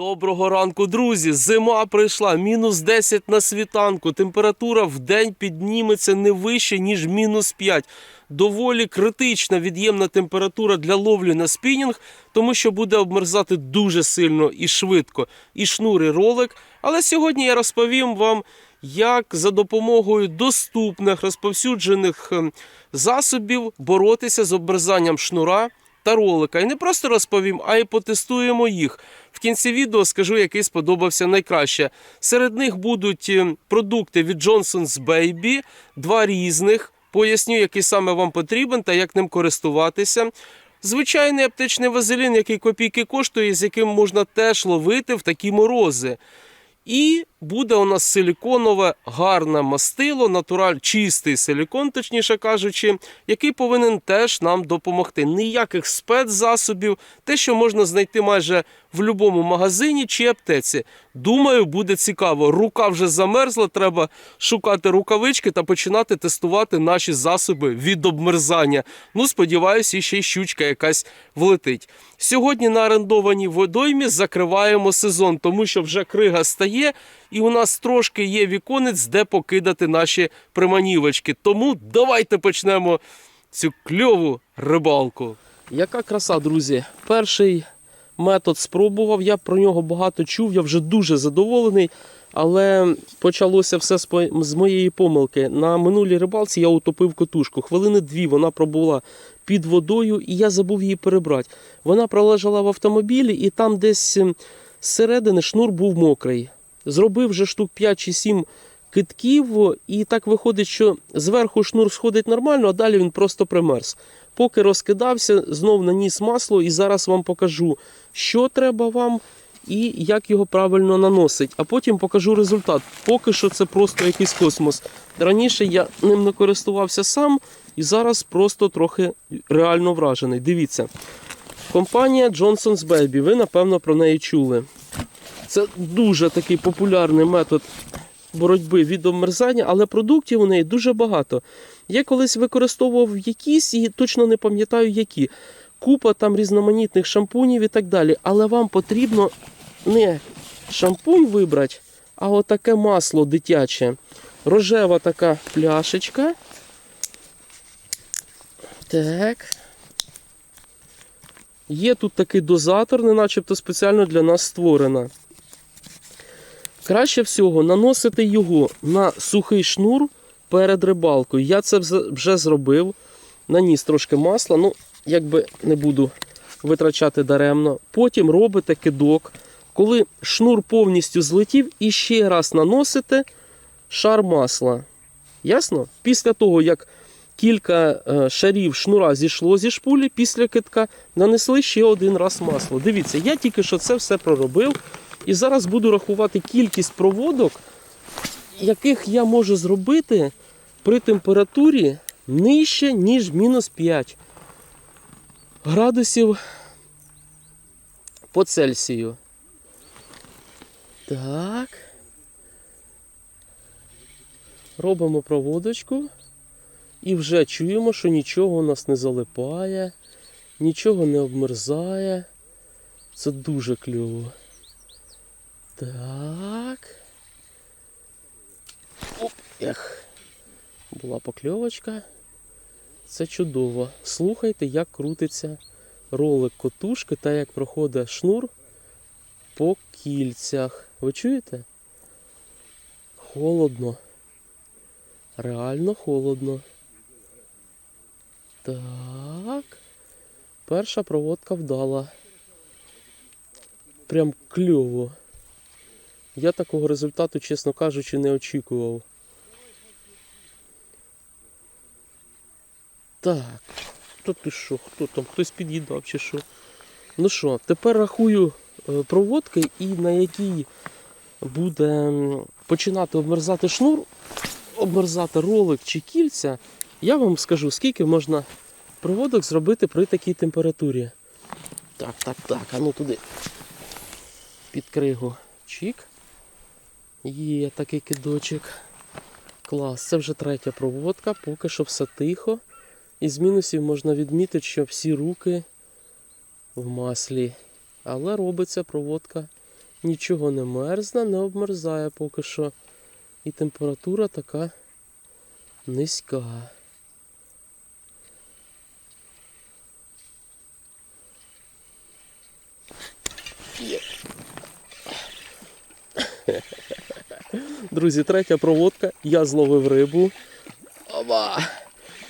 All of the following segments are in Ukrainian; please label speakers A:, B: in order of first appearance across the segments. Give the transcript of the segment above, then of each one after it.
A: Доброго ранку, друзі! Зима прийшла, мінус 10 на світанку. Температура в день підніметься не вище, ніж мінус 5. Доволі критична від'ємна температура для ловлі на спінінг, тому що буде обмерзати дуже сильно і швидко і шнур, і ролик. Але сьогодні я розповім вам, як за допомогою доступних розповсюджених ем, засобів боротися з обмерзанням шнура та ролика. І не просто розповім, а й потестуємо їх. В кінці відео скажу, який сподобався найкраще. Серед них будуть е, продукти від Johnson's Baby, два різних. Поясню, який саме вам потрібен та як ним користуватися. Звичайний аптечний вазелін, який копійки коштує, з яким можна теж ловити в такі морози. І буде у нас силіконове гарне мастило, натураль, чистий силікон, точніше кажучи, який повинен теж нам допомогти. Ніяких спецзасобів, те, що можна знайти майже в будь-якому магазині чи аптеці. Думаю, буде цікаво. Рука вже замерзла, треба шукати рукавички та починати тестувати наші засоби від обмерзання. Ну, сподіваюся, ще й щучка якась влетить. Сьогодні на орендованій водоймі закриваємо сезон, тому що вже крига стає, і у нас трошки є віконець, де покидати наші приманівочки. Тому давайте почнемо цю кльову рибалку. Яка краса, друзі! Перший метод спробував. Я про нього багато чув, я вже дуже задоволений. Але почалося все з моєї помилки. На минулій рибалці я утопив котушку. Хвилини дві вона пробула під водою, і я забув її перебрати. Вона пролежала в автомобілі, і там десь ем, зсередини шнур був мокрий. Зробив вже штук 5 чи 7 китків, і так виходить, що зверху шнур сходить нормально, а далі він просто примерз. Поки розкидався, знов наніс масло, і зараз вам покажу, що треба вам і як його правильно наносить. А потім покажу результат. Поки що це просто якийсь космос. Раніше я ним не користувався сам, і зараз просто трохи реально вражений. Дивіться. Компанія Johnson's Baby, ви напевно про неї чули. Це дуже такий популярний метод боротьби від обмерзання, але продуктів у неї дуже багато. Я колись використовував якісь і точно не пам'ятаю які. Купа там різноманітних шампунів і так далі. Але вам потрібно не шампунь вибрати, а отаке масло дитяче. Рожева така пляшечка. Так. Є тут такий дозатор, не начебто спеціально для нас створена. Краще всього наносити його на сухий шнур перед рибалкою. Я це вже зробив. Наніс трошки масла, ну, якби не буду витрачати даремно. Потім робите кидок. Коли шнур повністю злетів, і ще раз наносите шар масла. Ясно? Після того, як кілька е, шарів шнура зійшло зі шпулі, після китка нанесли ще один раз масло. Дивіться, я тільки що це все проробив. І зараз буду рахувати кількість проводок, яких я можу зробити при температурі нижче, ніж мінус 5 градусів по Цельсію. Так. Робимо проводочку. І вже чуємо, що нічого у нас не залипає, нічого не обмерзає. Це дуже кльово. Так. Оп, ех. Була покльовочка. Це чудово. Слухайте, як крутиться ролик котушки та як проходить шнур по кільцях. Ви чуєте? Холодно. Реально холодно. Так. Перша проводка вдала. Прям кльово. Я такого результату, чесно кажучи, не очікував. Так. Хто ти що? Хто там? Хтось під'їдав чи що? Ну що, тепер рахую е, проводки і на якій буде починати обмерзати шнур, обмерзати ролик чи кільця. Я вам скажу, скільки можна проводок зробити при такій температурі. Так, так, так, а ну туди. Під кригу. Чик. Є такий кидочок. Клас, це вже третя проводка, поки що все тихо. Із мінусів можна відмітити, що всі руки в маслі. Але робиться проводка Нічого не мерзне, не обмерзає поки що. І температура така низька. Друзі, третя проводка. Я зловив рибу. Оба!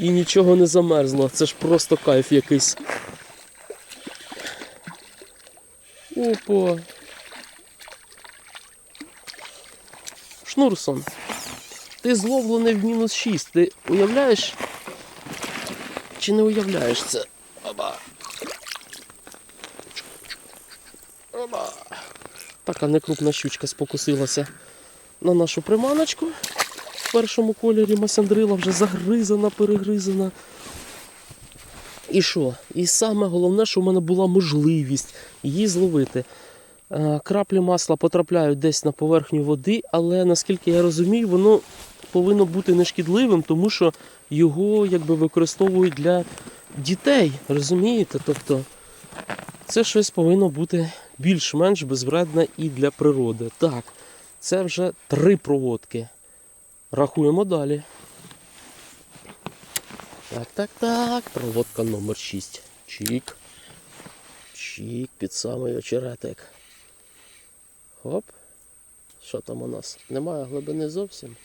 A: І нічого не замерзло. Це ж просто кайф якийсь. Опа. Шнурсон. Ти зловлений в мінус 6. Ти уявляєш? Чи не уявляєш це? Оба. Оба. Така некрупна щучка спокусилася на нашу приманочку. Першому кольорі масяндрила вже загризана, перегризана. І що? І саме головне, що в мене була можливість її зловити. Е, Краплі масла потрапляють десь на поверхню води, але наскільки я розумію, воно повинно бути нешкідливим, тому що його якби використовують для дітей. Розумієте? Тобто це щось повинно бути більш-менш безвредне і для природи. Так, це вже три проводки. Рахуємо далі. Так, так, так. Проводка номер 6. Чік. Чік під самий очеретик. Хоп. Що там у нас? Немає глибини зовсім.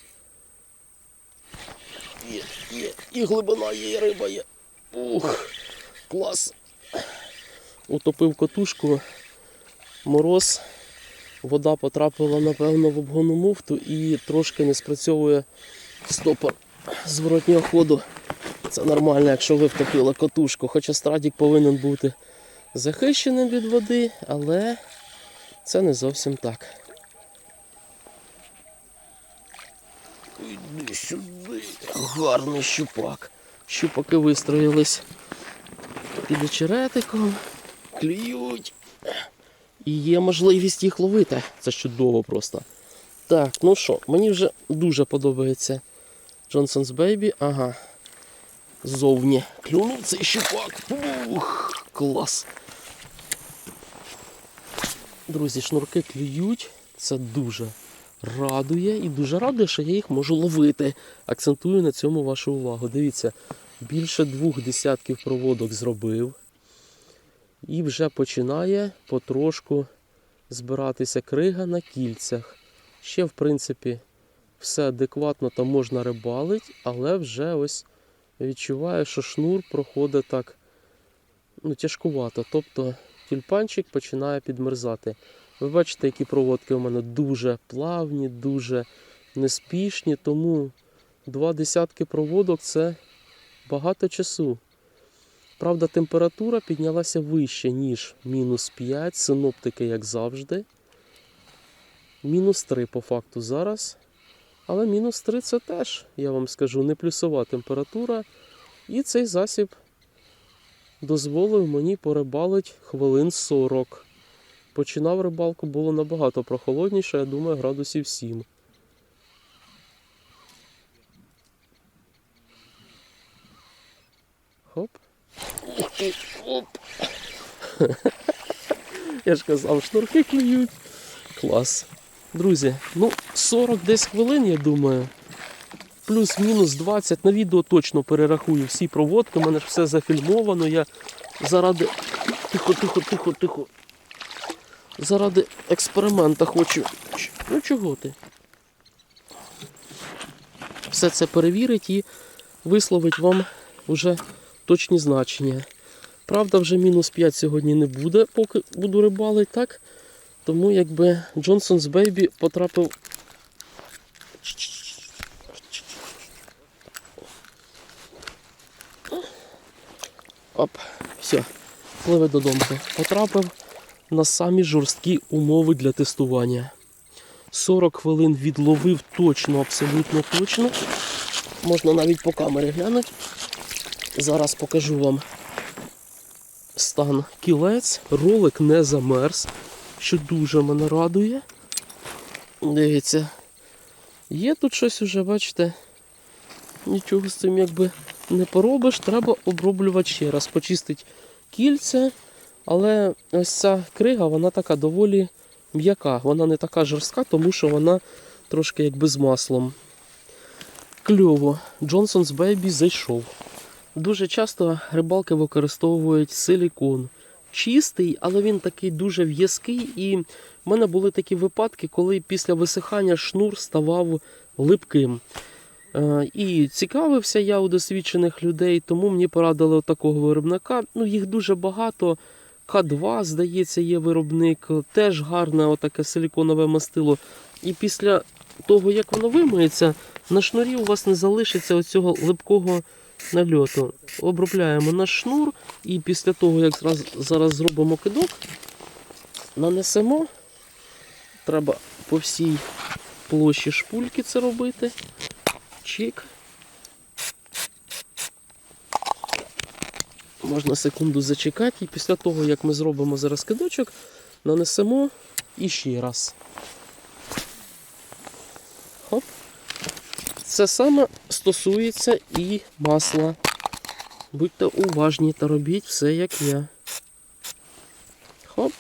A: Є, є, і глибина є, і риба є. Ух, клас. Утопив котушку, мороз, вода потрапила, напевно, в обгонну муфту і трошки не спрацьовує стопор зворотнього ходу. Це нормально, якщо ви втопили котушку. Хоча страдік повинен бути захищеним від води, але це не зовсім так. Іди сюди. Гарний щупак. Щупаки вистроїлись під очеретиком, клюють. І є можливість їх ловити. Це чудово просто. Так, ну що, мені вже дуже подобається Johnson's Baby. Ага. Зовні. Клюнув цей щупак. Ух, клас. Друзі, шнурки клюють. Це дуже радує і дуже радує, що я їх можу ловити. Акцентую на цьому вашу увагу. Дивіться, більше двох десятків проводок зробив. І вже починає потрошку збиратися крига на кільцях. Ще, в принципі, все адекватно там можна рибалити, але вже ось відчуваю, що шнур проходить так ну, тяжкувато. Тобто тюльпанчик починає підмерзати. Ви бачите, які проводки у мене дуже плавні, дуже неспішні, тому два десятки проводок це багато часу. Правда, температура піднялася вище, ніж мінус 5, синоптики, як завжди. Мінус 3 по факту зараз. Але мінус 3 це теж, я вам скажу, не плюсова температура. І цей засіб дозволив мені порибалити хвилин 40. Починав рибалку було набагато прохолодніше, я думаю, градусів 7. Хоп. Оп. Я ж казав, шнурки клюють. Клас. Друзі, ну 40 десь хвилин, я думаю. Плюс-мінус 20. На відео точно перерахую всі проводки. У мене ж все зафільмовано. Я заради. Тихо, тихо, тихо, тихо. Заради експеримента хочу. Ну чого ти? Все це перевірить і висловить вам вже точні значення. Правда, вже мінус 5 сьогодні не буде, поки буду рибалити, так? Тому якби Johnson's Baby потрапив. Оп, все, пливе додому. Потрапив на самі жорсткі умови для тестування. 40 хвилин відловив точно, абсолютно точно. Можна навіть по камері глянути. Зараз покажу вам стан кілець. Ролик не замерз, що дуже мене радує. Дивіться. Є тут щось уже, бачите? Нічого з цим якби не поробиш, треба оброблювати ще раз, почистити кільце. Але ось ця крига, вона така доволі м'яка. Вона не така жорстка, тому що вона трошки якби з маслом. Кльово. Джонсон's Baby зайшов. Дуже часто рибалки використовують силікон. Чистий, але він такий дуже в'язкий. І в мене були такі випадки, коли після висихання шнур ставав липким. Е, І цікавився я у досвідчених людей, тому мені порадили такого виробника. Ну, їх дуже багато. К2, здається, є виробник. Теж гарне отаке силіконове мастило. І після того, як воно вимиється, на шнурі у вас не залишиться оцього липкого нальоту. Обробляємо наш шнур, і після того, як зараз, зробимо кидок, нанесемо. Треба по всій площі шпульки це робити. Чик. Можна секунду зачекати, і після того, як ми зробимо зараз кидочок, нанесемо ще раз. Це саме стосується і масла. Будьте уважні та робіть все, як я. Хоп.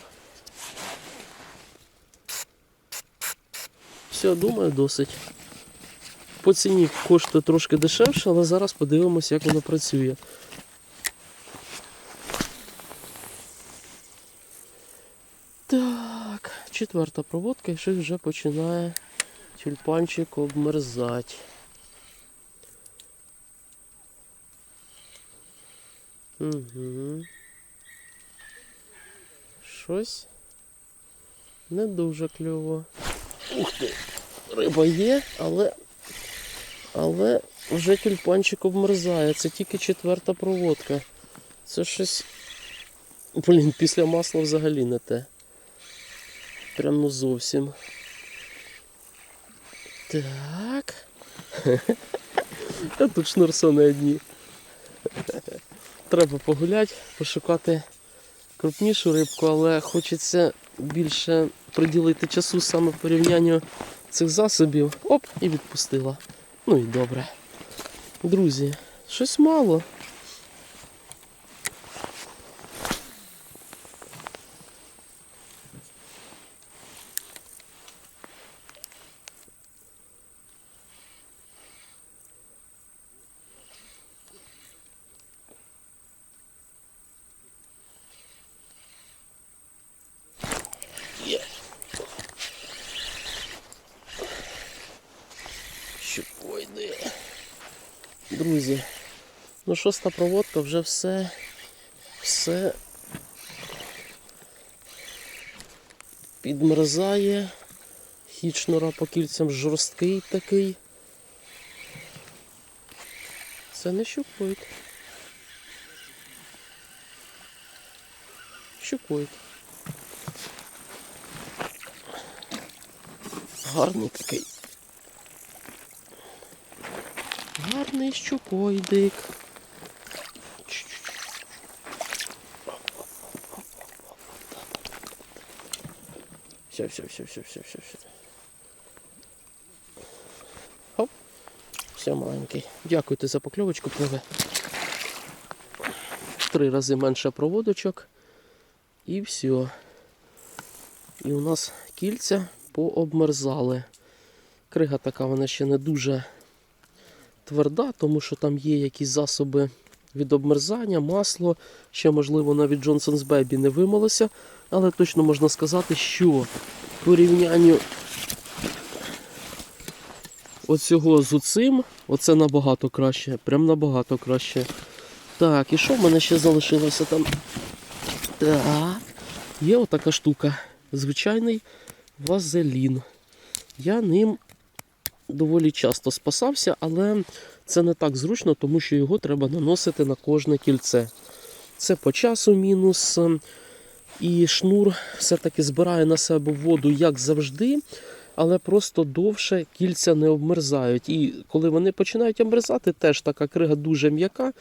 A: Все, думаю, досить. По ціні коштує трошки дешевше, але зараз подивимося, як воно працює. Так, четверта проводка і щось вже починає тюльпанчик обмерзати. Угу. Щось не дуже кльово. Ух ти! Риба є, але, але вже тюльпанчик обмерзає. Це тільки четверта проводка. Це щось. Блін, після масла взагалі не те. Прям ну зовсім. Так. А тут шнурсони одні. Треба погуляти, пошукати крупнішу рибку, але хочеться більше приділити часу саме порівнянню цих засобів. Оп, і відпустила. Ну і добре. Друзі, щось мало. Є. Щепойди. Друзі, ну шоста проводка вже все, все підмерзає. Хід шнура по кільцям жорсткий такий. Це не щупить. Щупить. Гарний такий. Гарний щупойдик. Все, все, все, все, все, все, все. Хоп. Все маленький. Дякуйте за покльовочку, пливе. Три рази менше проводочок. І все. І у нас кільця пообмерзали. Крига така вона ще не дуже тверда, тому що там є якісь засоби від обмерзання, масло, ще, можливо, навіть Johnson's Baby не вимилося, але точно можна сказати, що в порівнянні оцього з оцим, оце набагато краще, прям набагато краще. Так, і що в мене ще залишилося там? Так, є отака штука. Звичайний вазелін. Я ним доволі часто спасався, але це не так зручно, тому що його треба наносити на кожне кільце. Це по часу мінус. І шнур все-таки збирає на себе воду, як завжди, але просто довше кільця не обмерзають. І коли вони починають обмерзати, теж така крига дуже м'яка.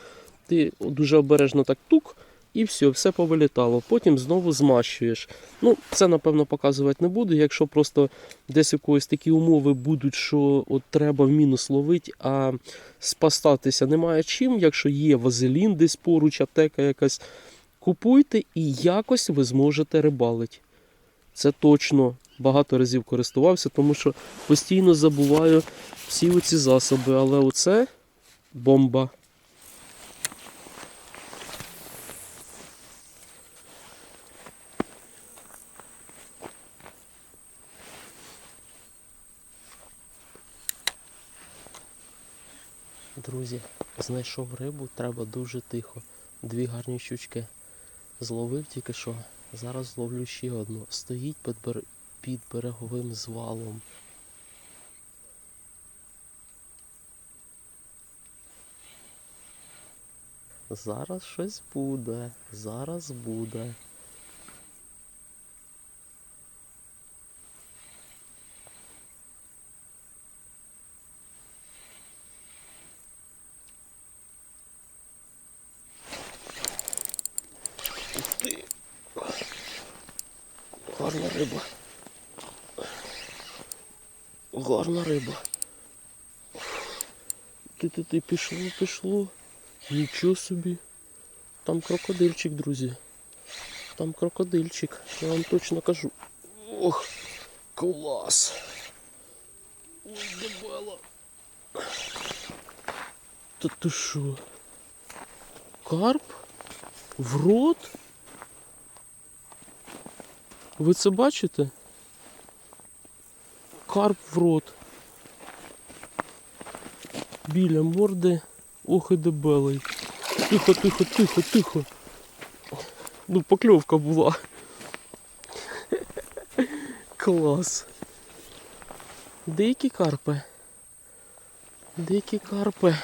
A: Ти дуже обережно так тук, і все, все повилітало. Потім знову змащуєш. Ну, це напевно показувати не буду. Якщо просто десь у когось такі умови будуть, що от треба в мінус ловити, а спастатися немає чим. Якщо є вазелін десь поруч, аптека якась, купуйте і якось ви зможете рибалити. Це точно. багато разів користувався, тому що постійно забуваю всі оці засоби. Але оце бомба. Друзі, знайшов рибу, треба дуже тихо. Дві гарні щучки. Зловив тільки що. Зараз зловлю ще одну. Стоїть під, бер... під береговим звалом. Зараз щось буде. Зараз буде. Ух ти. Гарна риба. Гарна риба. Ти пішло, пішло. Нічого собі. Там крокодильчик, друзі. Там крокодильчик, я вам точно кажу. Ох, клас. Ой, дебело. Та ти що? Карп? В рот? Ви це бачите? Карп в рот. Біля морди. Ох і дебелий. Тихо, тихо, тихо, тихо. Ну, покльовка була. Клас. Дикі карпи. Дикі карпи.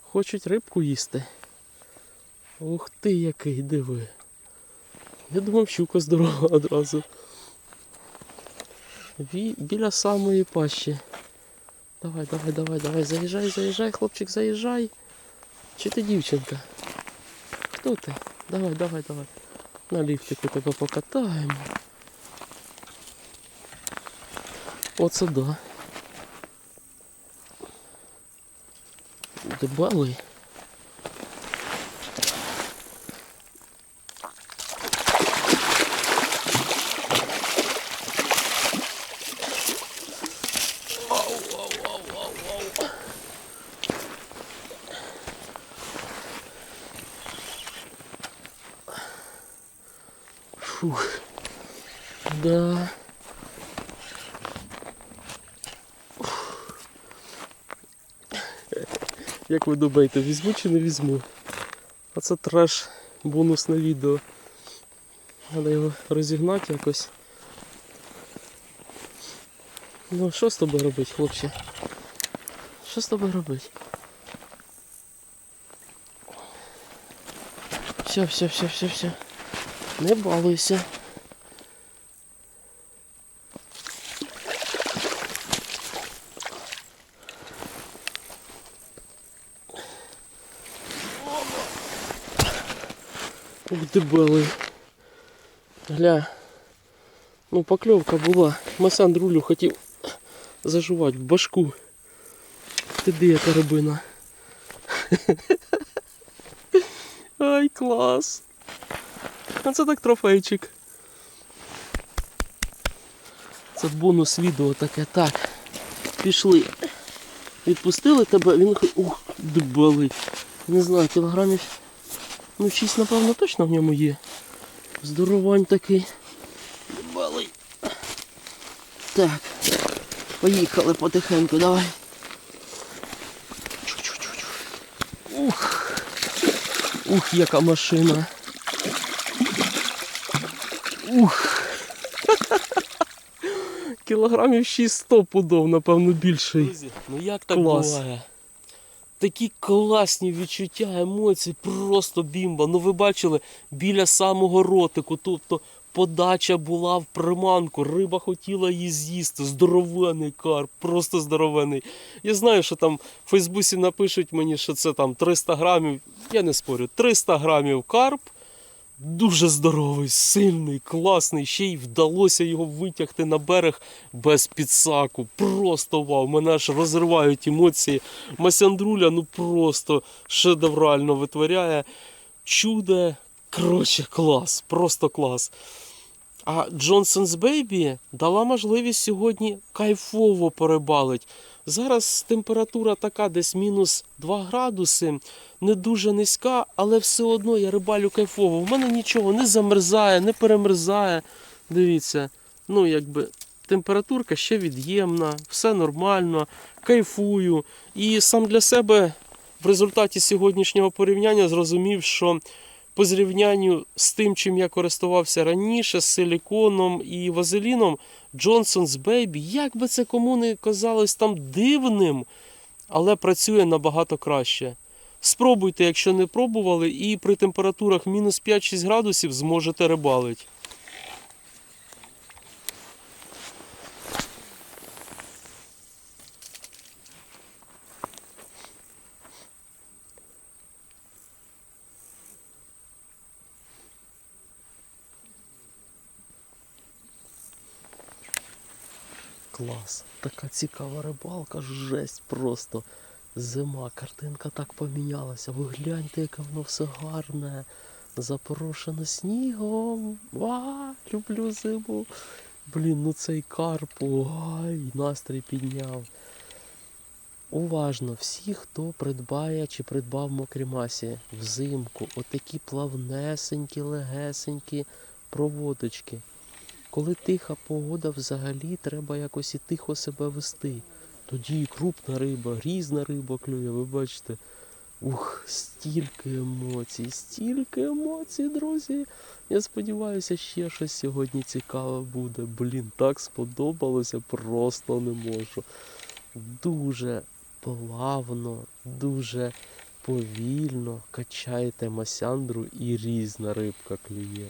A: Хочуть рибку їсти. Ух ти який, диви. Я думав, щука здорова одразу. Біля самої пащі. Давай, давай, давай, давай, заїжджай, заїжджай, хлопчик, заїжджай. Чи ти дівчинка? Хто ти? Давай, давай, давай. На ліфтику тебе покатаємо. Оце да. Дебелий. Фух. Да. Як ви думаєте, візьму чи не візьму? А це треш бонусне відео. Треба його розігнати якось. Ну, що з тобою робити, хлопче? Що з тобою робити? Все, все, все, все, все. Не балуйся. Ух ти белий. Гля. Ну покльовка була. Масандрулю хотів зажувати в башку. Ти де яка рибина? Ай, клас. А це так трофейчик. Це бонус відео таке. Так. Пішли. Відпустили тебе, він ух, дебелий. Не знаю, кілограмів. Ну, 6, напевно, точно в ньому є. Здоровань такий. Дебелий. Так. Поїхали потихеньку, давай. Ух. Ух, яка машина. Ух. Кілограмів 600 пудов, напевно, більший. Друзі, ну як так
B: Клас.
A: буває? Такі класні відчуття, емоції, просто бімба. Ну ви бачили біля самого ротику. Тобто подача була в приманку, риба хотіла її з'їсти. Здоровений карп, просто здоровений. Я знаю, що там в Фейсбуці напишуть мені, що це там 300 грамів. Я не спорю, 300 грамів карп. Дуже здоровий, сильний, класний. Ще й вдалося його витягти на берег без підсаку. Просто вау! Мене аж розривають емоції. Масяндруля ну просто шедеврально витворяє. Чудо, коротше, клас, просто клас. А Johnson's Baby дала можливість сьогодні кайфово порибалить. Зараз температура така десь мінус 2 градуси, не дуже низька, але все одно я рибалю кайфово. У мене нічого не замерзає, не перемерзає. Дивіться, ну якби температурка ще від'ємна, все нормально, кайфую. І сам для себе в результаті сьогоднішнього порівняння зрозумів, що по зрівнянню з тим, чим я користувався раніше, з силіконом і вазеліном, Johnson's Бейбі, як би це кому не казалось там дивним, але працює набагато краще. Спробуйте, якщо не пробували, і при температурах мінус 5-6 градусів зможете рибалити. Клас. Така цікава рибалка, жесть просто. Зима, картинка так помінялася. Ви гляньте, яке воно все гарне. Запорошено снігом. А, люблю зиму. Блін, ну цей карп, ой, настрій підняв. Уважно, всі, хто придбає чи придбав мокрімасі взимку, отакі плавнесенькі, легесенькі проводочки. Коли тиха погода, взагалі треба якось і тихо себе вести. Тоді і крупна риба, різна риба клює, ви бачите. Ух, стільки емоцій, стільки емоцій, друзі. Я сподіваюся, ще щось сьогодні цікаве буде. Блін, так сподобалося, просто не можу. Дуже плавно, дуже повільно качаєте масяндру і різна рибка клює.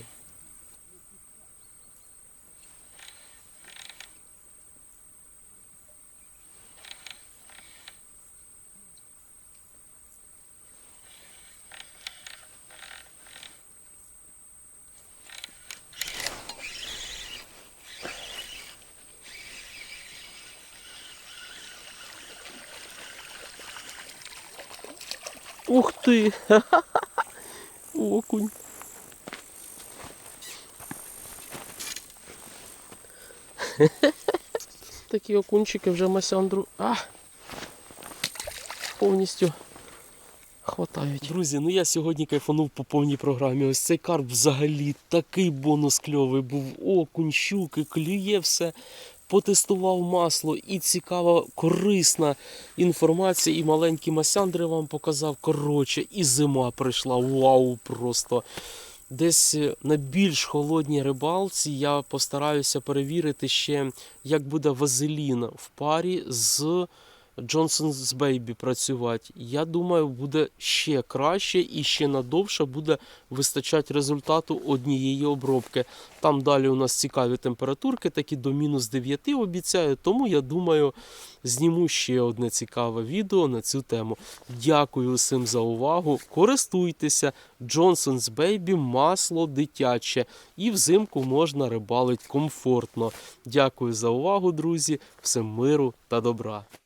A: Ух ти! Окунь. Такі окунчики вже масяндру. А! Повністю хватають. Друзі, ну я сьогодні кайфанув по повній програмі. Ось цей карп взагалі такий бонус кльовий був. Окунь, щуки, клює все. Потестував масло і цікава, корисна інформація, і маленькі масяндри вам показав. Коротше, і зима прийшла. Вау! Просто. Десь на більш холодній рибалці я постараюся перевірити ще, як буде вазелін в парі з Johnson's Baby працювати. Я думаю, буде ще краще і ще надовше буде вистачати результату однієї обробки. Там далі у нас цікаві температурки, такі до мінус 9 обіцяю, тому я думаю, зніму ще одне цікаве відео на цю тему. Дякую усім за увагу. Користуйтеся Johnson's Baby масло дитяче. І взимку можна рибалить комфортно. Дякую за увагу, друзі. Всім миру та добра.